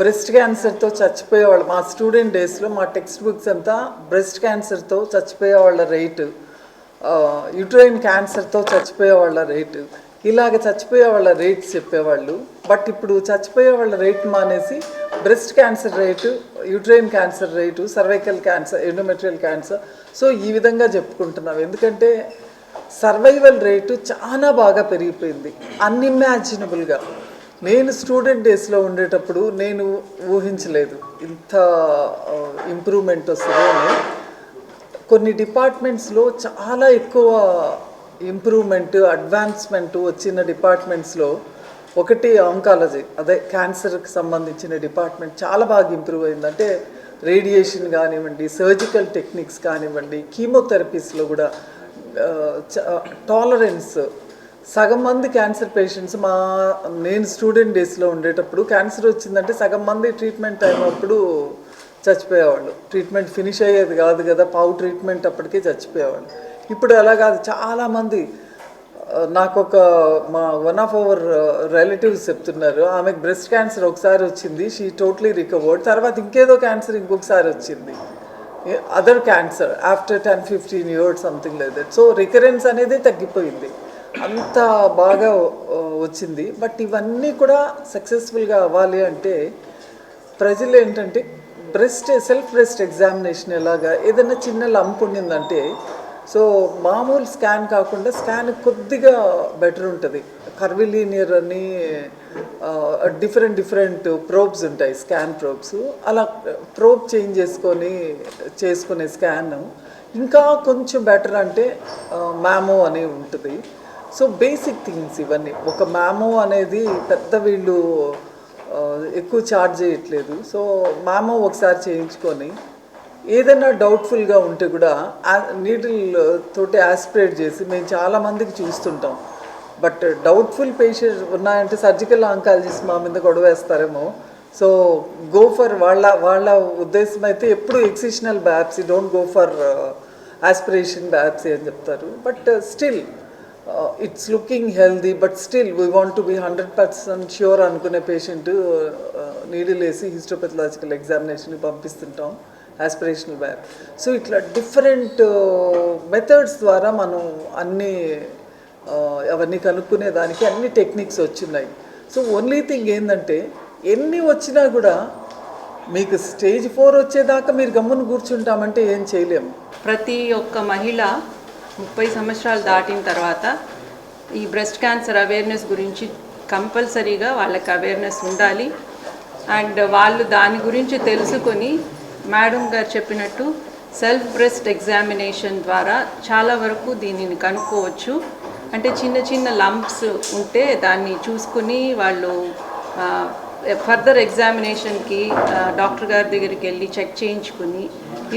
Breast క్యాన్సర్తో చచ్చిపోయేవాళ్ళు. మా స్టూడెంట్ డేస్లో మా టెక్స్ట్ బుక్స్ అంతా బ్రెస్ట్ క్యాన్సర్తో చచ్చిపోయే వాళ్ళ రేటు యూట్రైన్ క్యాన్సర్తో చచ్చిపోయే వాళ్ళ రేటు ఇలాగ చచ్చిపోయే వాళ్ళ రేట్స్ చెప్పేవాళ్ళు. బట్ ఇప్పుడు చచ్చిపోయే వాళ్ళ రేట్ మానేసి breast cancer rate uterine cancer rate cervical cancer endometrial cancer so ఈ విధంగా చెప్పుకుంటున్నాం. ఎందుకంటే సర్వైవల్ రేటు చాలా బాగా పెరిగిపోయింది. అన్ఇమాజినబుల్గా నేను స్టూడెంట్ డేస్లో ఉండేటప్పుడు నేను ఊహించలేదు. ఇంత ఇంప్రూవ్మెంట్ వస్తుంది కొన్ని డిపార్ట్మెంట్స్లో చాలా ఎక్కువ ఇంప్రూవ్మెంట్ అడ్వాన్స్మెంట్ వచ్చిన డిపార్ట్మెంట్స్లో ఒకటి ఆంకాలజీ అదే క్యాన్సర్కి సంబంధించిన డిపార్ట్మెంట్ చాలా బాగా ఇంప్రూవ్ అయింది. అంటే రేడియేషన్ కానివ్వండి సర్జికల్ టెక్నిక్స్ కానివ్వండి కీమోథెరపీస్లో కూడా టాలరెన్స్ సగం మంది క్యాన్సర్ పేషెంట్స్ మా నేను స్టూడెంట్ డేస్లో ఉండేటప్పుడు క్యాన్సర్ వచ్చిందంటే సగం మంది ట్రీట్మెంట్ టైం అప్పుడు చచ్చిపోయేవాళ్ళు. ట్రీట్మెంట్ ఫినిష్ అయ్యేది కాదు కదా పావు ట్రీట్మెంట్ అప్పటికే చచ్చిపోయేవాళ్ళు. ఇప్పుడు అలా కాదు చాలామంది నాకు ఒక మా వన్ ఆఫ్ అవర్ రిలేటివ్స్ చెప్తున్నారు ఆమెకు బ్రెస్ట్ క్యాన్సర్ ఒకసారి వచ్చింది షీ టోటలీ రికవర్డ్ తర్వాత ఇంకేదో క్యాన్సర్ ఇంకొకసారి వచ్చింది. Other cancer after ten fifteen years something లేదు సో రికరెన్స్ అనేది తగ్గిపోయింది. అంత బాగా వచ్చింది. బట్ ఇవన్నీ కూడా సక్సెస్ఫుల్గా అవ్వాలి అంటే ప్రజలు ఏంటంటే బ్రెస్ట్ సెల్ఫ్ బ్రెస్ట్ ఎగ్జామినేషన్ ఎలాగా ఏదైనా చిన్న లంప్ ఉండిందంటే సో మామూలు స్కాన్ కాకుండా స్కాన్ కొద్దిగా బెటర్ ఉంటుంది. కర్విలీనియర్ అని డిఫరెంట్ డిఫరెంట్ ప్రోబ్స్ ఉంటాయి స్కాన్ ప్రోబ్స్. అలా ప్రోబ్ చేంజ్ చేసుకొని చేసుకునే స్కాన్. ఇంకా కొంచెం బెటర్ అంటే మ్యామో అని ఉంటుంది. సో బేసిక్ థింగ్స్ ఇవన్నీ. ఒక మ్యామో అనేది పెద్ద వీళ్ళు ఎక్కువ చార్జ్ చేయట్లేదు. సో మ్యామో ఒకసారి చేయించుకొని ఏదైనా డౌట్ఫుల్గా ఉంటే కూడా నీడిల్ తోటి ఆస్పిరేట్ చేసి మేము చాలా మందికి చూస్తుంటాం. బట్ డౌట్ఫుల్ పేషెంట్ ఉన్నాయంటే సర్జికల్ ఆంకాలజిస్ట్ మా మీద గొడవేస్తారేమో సో గో ఫర్ వాళ్ళ వాళ్ళ ఉద్దేశం అయితే ఎప్పుడు excisional biopsy don't go for aspiration biopsy అని చెప్తారు. But still it's looking healthy but still we want to be hundred percent sure అనుకునే పేషెంట్ నీడిల్ uh, uh, వేసి హిస్టోపెథలాజికల్ ఎగ్జామినేషన్కి పంపిస్తుంటాం ఆస్పిరేషనల్ వేర్ సో ఇట్లా డిఫరెంట్ మెథడ్స్ uh, ద్వారా మనం అన్ని అవన్నీ కనుక్కునే దానికి అన్ని టెక్నిక్స్ వచ్చినాయి. సో ఓన్లీ థింగ్ ఏంటంటే ఎన్ని వచ్చినా కూడా మీకు స్టేజ్ ఫోర్ వచ్చేదాకా మీరు గమ్మున కూర్చుంటామంటే ఏం చేయలేము ప్రతి ఒక్క మహిళ ముప్పై సంవత్సరాలు దాటిన తర్వాత ఈ బ్రెస్ట్ క్యాన్సర్ అవేర్నెస్ గురించి కంపల్సరీగా వాళ్ళకి అవేర్నెస్ ఉండాలి. అండ్ వాళ్ళు దాని గురించి తెలుసుకొని మేడం గారు చెప్పినట్టు సెల్ఫ్ బ్రెస్ట్ ఎగ్జామినేషన్ ద్వారా చాలా వరకు దీనిని కనుక్కోవచ్చు. అంటే చిన్న చిన్న లంప్స్ ఉంటే దాన్ని చూసుకుని వాళ్ళు ఫర్దర్ ఎగ్జామినేషన్కి డాక్టర్ గారి దగ్గరికి వెళ్ళి చెక్ చేయించుకుని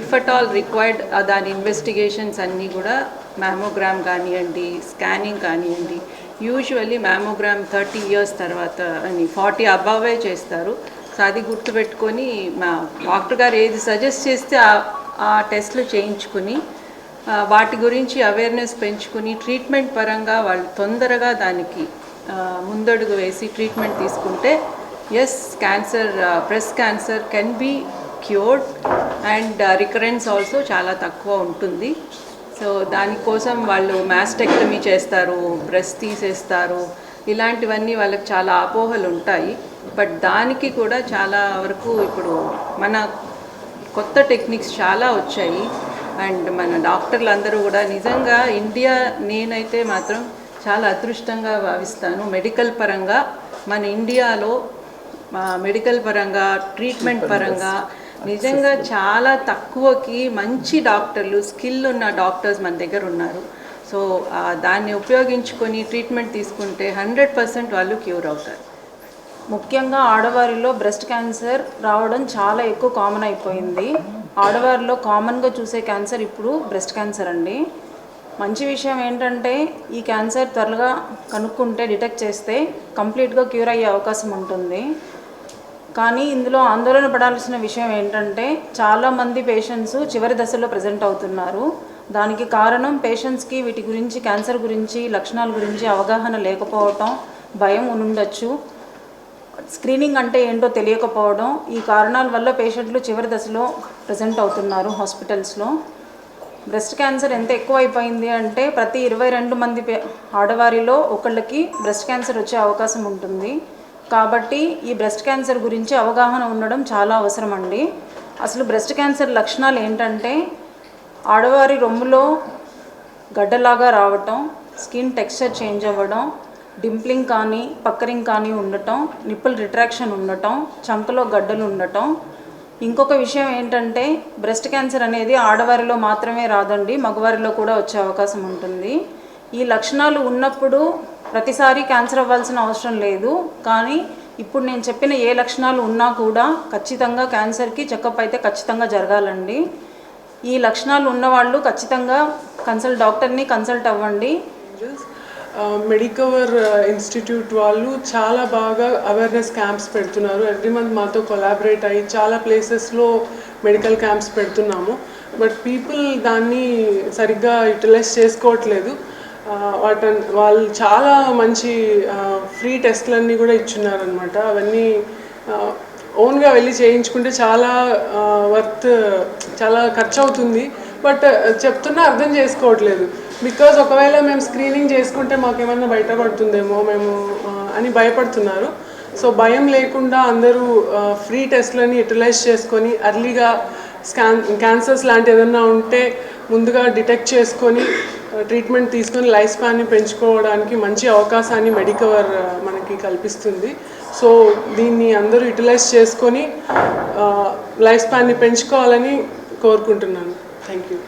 ఇఫ్ అట్ ఆల్ రిక్వైర్డ్ దాని ఇన్వెస్టిగేషన్స్ అన్నీ కూడా మ్యామోగ్రామ్ కానివ్వండి స్కానింగ్ కానివ్వండి యూజువల్లీ మ్యామోగ్రామ్ థర్టీ ఇయర్స్ తర్వాత అని ఫార్టీ అబవే చేస్తారు. సో అది గుర్తుపెట్టుకొని మా డాక్టర్ గారు ఏది సజెస్ట్ చేస్తే ఆ- టెస్ట్లు చేయించుకుని వాటి గురించి అవేర్నెస్ పెంచుకుని ట్రీట్మెంట్ పరంగా వాళ్ళు తొందరగా దానికి ముందడుగు వేసి ట్రీట్మెంట్ తీసుకుంటే yes cancer breast cancer can be cured and recurrence also చాలా తక్కువ ఉంటుంది. సో దానికోసం వాళ్ళు మాస్టెక్టమీ చేస్తారు బ్రెస్ట్ తీసేస్తారు. ఇలాంటివన్నీ వాళ్ళకి చాలా అపోహలు ఉంటాయి. బట్ దానికి కూడా చాలా వరకు ఇప్పుడు మన కొత్త టెక్నిక్స్ చాలా వచ్చాయి. అండ్ మన డాక్టర్లు అందరూ కూడా నిజంగా ఇండియా నేనైతే మాత్రం చాలా అదృష్టంగా భావిస్తాను. మెడికల్ పరంగా మన ఇండియాలో మెడికల్ పరంగా ట్రీట్మెంట్ పరంగా నిజంగా చాలా తక్కువకి మంచి డాక్టర్లు స్కిల్ ఉన్న డాక్టర్స్ మన దగ్గర ఉన్నారు. సో దాన్ని ఉపయోగించుకొని ట్రీట్మెంట్ తీసుకుంటే హండ్రెడ్ పర్సెంట్ వాళ్ళు క్యూర్ అవుతారు. ముఖ్యంగా ఆడవారిలో బ్రెస్ట్ క్యాన్సర్ రావడం చాలా ఎక్కువ కామన్ అయిపోయింది. ఆడవారిలో కామన్గా చూసే క్యాన్సర్ ఇప్పుడు బ్రెస్ట్ క్యాన్సర్ అండి. మంచి విషయం ఏంటంటే ఈ క్యాన్సర్ త్వరగా కనుక్కుంటే డిటెక్ట్ చేస్తే కంప్లీట్గా క్యూర్ అయ్యే అవకాశం ఉంటుంది. కానీ ఇందులో ఆందోళన పడాల్సిన విషయం ఏంటంటే చాలామంది పేషెంట్స్ చివరి దశలో ప్రజెంట్ అవుతున్నారు. దానికి కారణం పేషెంట్స్కి వీటి గురించి క్యాన్సర్ గురించి లక్షణాల గురించి అవగాహన లేకపోవటం భయం ఉండొచ్చు స్క్రీనింగ్ అంటే ఏంటో తెలియకపోవడం ఈ కారణాల వల్ల పేషెంట్లు చివరి దశలో ప్రజెంట్ అవుతున్నారు హాస్పిటల్స్లో. బ్రెస్ట్ క్యాన్సర్ ఎంత ఎక్కువ అయిపోయింది అంటే ప్రతి ఇరవై రెండు మంది పే- ఆడవారిలో ఒకళ్ళకి బ్రెస్ట్ క్యాన్సర్ వచ్చే అవకాశం ఉంటుంది. కాబట్టి ఈ బ్రెస్ట్ క్యాన్సర్ గురించి అవగాహన ఉండడం చాలా అవసరం అండి అసలు బ్రెస్ట్ క్యాన్సర్ లక్షణాలు ఏంటంటే ఆడవారి రొమ్ములో గడ్డలాగా రావటం స్కిన్ టెక్స్చర్ చేంజ్ అవ్వడం డింప్లింగ్ కానీ పక్కరింగ్ కానీ ఉండటం నిప్పుల్ రిట్రాక్షన్ ఉండటం చంకలో గడ్డలు ఉండటం. ఇంకొక విషయం ఏంటంటే బ్రెస్ట్ క్యాన్సర్ అనేది ఆడవారిలో మాత్రమే రాదండి మగవారిలో కూడా వచ్చే అవకాశం ఉంటుంది. ఈ లక్షణాలు ఉన్నప్పుడు ప్రతిసారి క్యాన్సర్ అవ్వాల్సిన అవసరం లేదు. కానీ ఇప్పుడు నేను చెప్పిన ఏ లక్షణాలు ఉన్నా కూడా ఖచ్చితంగా క్యాన్సర్కి చెకప్ అయితే ఖచ్చితంగా జరగాలండి. ఈ లక్షణాలు ఉన్నవాళ్ళు ఖచ్చితంగా కన్సల్ట్ డాక్టర్ని కన్సల్ట్ అవ్వండి. మెడికవర్ ఇన్స్టిట్యూట్ వాళ్ళు చాలా బాగా అవేర్నెస్ క్యాంప్స్ పెడుతున్నారు. ఎవ్రీ మంత్ మాతో కొలాబరేట్ అయ్యి చాలా ప్లేసెస్లో మెడికల్ క్యాంప్స్ పెడుతున్నాము. బట్ పీపుల్ దాన్ని సరిగ్గా యూటిలైజ్ చేసుకోవట్లేదు. వాటన్ వాళ్ళు చాలా మంచి ఫ్రీ టెస్ట్లన్నీ కూడా ఇచ్చున్నారనమాట అవన్నీ ఓన్గా వెళ్ళి చేయించుకుంటే చాలా వర్త్ చాలా ఖర్చు అవుతుంది బట్ చెప్తున్నా అర్థం చేసుకోవట్లేదు. బికాజ్ ఒకవేళ మేము స్క్రీనింగ్ చేసుకుంటే మాకేమన్నా బయటపడుతుందేమో మేము అని భయపడుతున్నారు. సో భయం లేకుండా అందరూ ఫ్రీ టెస్ట్లని యూటిలైజ్ చేసుకొని అర్లీగా స్కాన్ క్యాన్సర్స్ లాంటి ఏదన్నా ఉంటే ముందుగా డిటెక్ట్ చేసుకొని ట్రీట్మెంట్ తీసుకొని లైఫ్ స్పాన్ని పెంచుకోవడానికి మంచి అవకాశాన్ని మెడికవర్ మనకి కల్పిస్తుంది. సో దీన్ని అందరూ యూటిలైజ్ చేసుకొని లైఫ్ స్పాన్ని పెంచుకోవాలని కోరుకుంటున్నాను. Thank you